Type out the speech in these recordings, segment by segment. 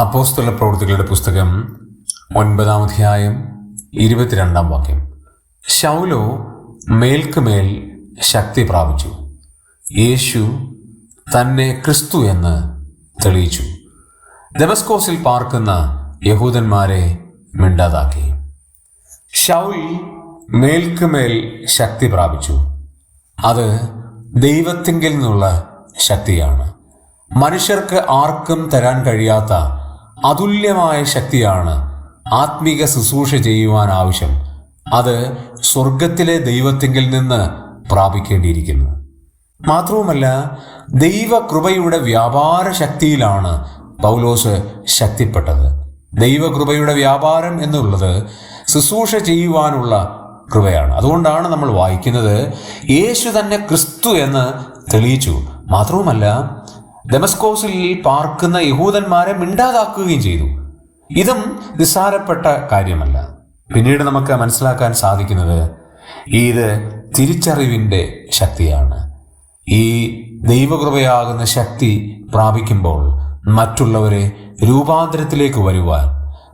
അപ്പോസ്തല പ്രവൃത്തികളുടെ പുസ്തകം ഒൻപതാം അധ്യായം ഇരുപത്തിരണ്ടാം വാക്യം. ശൗലോ മേൽക്കുമേൽ ശക്തി പ്രാപിച്ചു. യേശു തന്നെ ക്രിസ്തു എന്ന് തെളിയിച്ചു. ദമസ്കോസിൽ പാർക്കുന്ന യഹൂദന്മാരെ മിണ്ടാതാക്കി. ഷൗൽ മേൽക്കുമേൽ ശക്തി പ്രാപിച്ചു. അത് ദൈവത്തിങ്കിൽ നിന്നുള്ള ശക്തിയാണ്. മനുഷ്യർക്ക് ആർക്കും തരാൻ കഴിയാത്ത അതുല്യമായ ശക്തിയാണ് ആത്മീക ശുശ്രൂഷ ചെയ്യുവാൻ ആവശ്യം. അത് സ്വർഗത്തിലെ ദൈവത്തിങ്കിൽ നിന്ന് പ്രാപിക്കേണ്ടിയിരിക്കുന്നു. മാത്രവുമല്ല ദൈവകൃപയുടെ വ്യാപാര ശക്തിയിലാണ് പൗലോസ് ശക്തിപ്പെട്ടത്. ദൈവകൃപയുടെ വ്യാപാരം എന്നുള്ളത് ശുശ്രൂഷ ചെയ്യുവാനുള്ള കൃപയാണ്. അതുകൊണ്ടാണ് നമ്മൾ വായിക്കുന്നത് യേശു തന്നെ ക്രിസ്തു എന്ന് തെളിയിച്ചു. മാത്രവുമല്ല ഡെമസ്കോസിൽ പാർക്കുന്ന യഹൂദന്മാരെ മിണ്ടാതാക്കുകയും ചെയ്തു. ഇതും നിസ്സാരപ്പെട്ട കാര്യമല്ല. പിന്നീട് നമുക്ക് മനസ്സിലാക്കാൻ സാധിക്കുന്നത് ഇത് തിരിച്ചറിവിന്റെ ശക്തിയാണ്. ഈ ദൈവകൃപയാകുന്ന ശക്തി പ്രാപിക്കുമ്പോൾ മറ്റുള്ളവരെ രൂപാന്തരത്തിലേക്ക് വരുവാൻ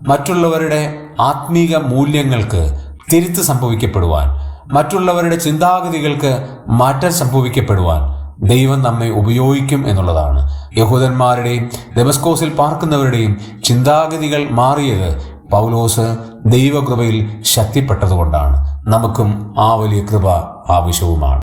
മറ്റുള്ളവരുടെ ആത്മീക മൂല്യങ്ങൾക്ക് തിരുത്ത് സംഭവിക്കപ്പെടുവാൻ മറ്റുള്ളവരുടെ ചിന്താഗതികൾക്ക് മാറ്റം സംഭവിക്കപ്പെടുവാൻ ദൈവം നമ്മെ ഉപയോഗിക്കും എന്നുള്ളതാണ്. യഹൂദന്മാരുടെയും ദമസ്കോസിൽ പാർക്കുന്നവരുടെയും ചിന്താഗതികൾ മാറിയത് പൗലോസ് ദൈവകൃപയിൽ ശക്തിപ്പെട്ടതുകൊണ്ടാണ്. നമുക്കും ആ വലിയ കൃപ ആവശ്യവുമാണ്.